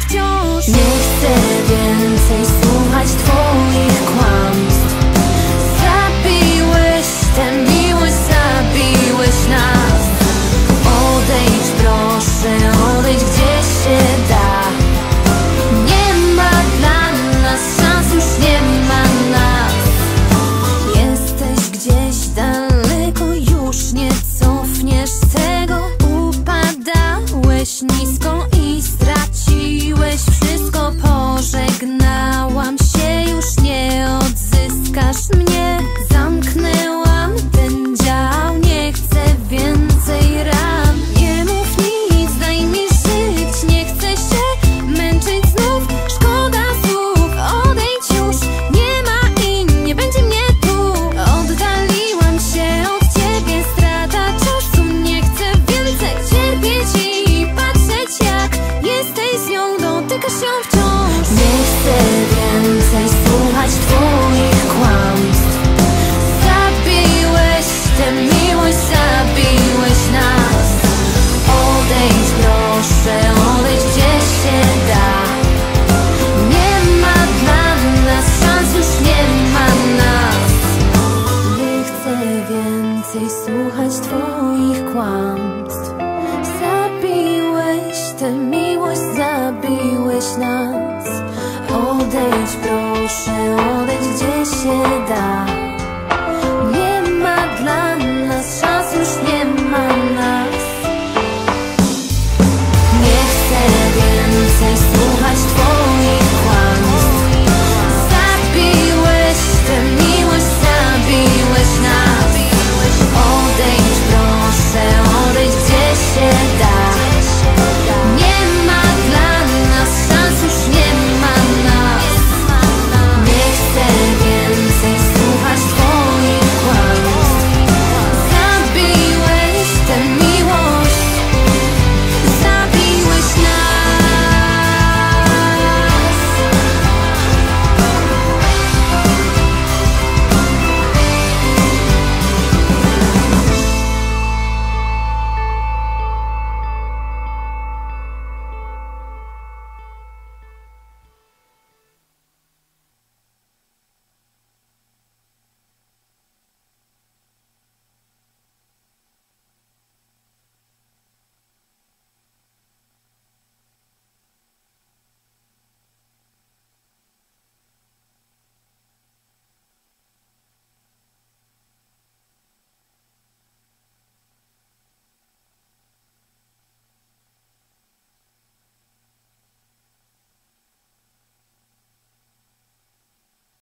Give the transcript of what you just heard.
wciąż. Nie chcę więcej słuchać twoich kłamstw. Zabiłeś tę miłość, zabiłeś nas. Odejdź proszę, odejdź gdzie się da. Nie ma dla nas szans, już nie ma nas. Jesteś gdzieś daleko, już nie cofniesz tego. Upadałeś nisko słuchać twoich kłamstw. Zabiłeś tę miłość, zabiłeś nas. Odejdź proszę, odejdź gdzie się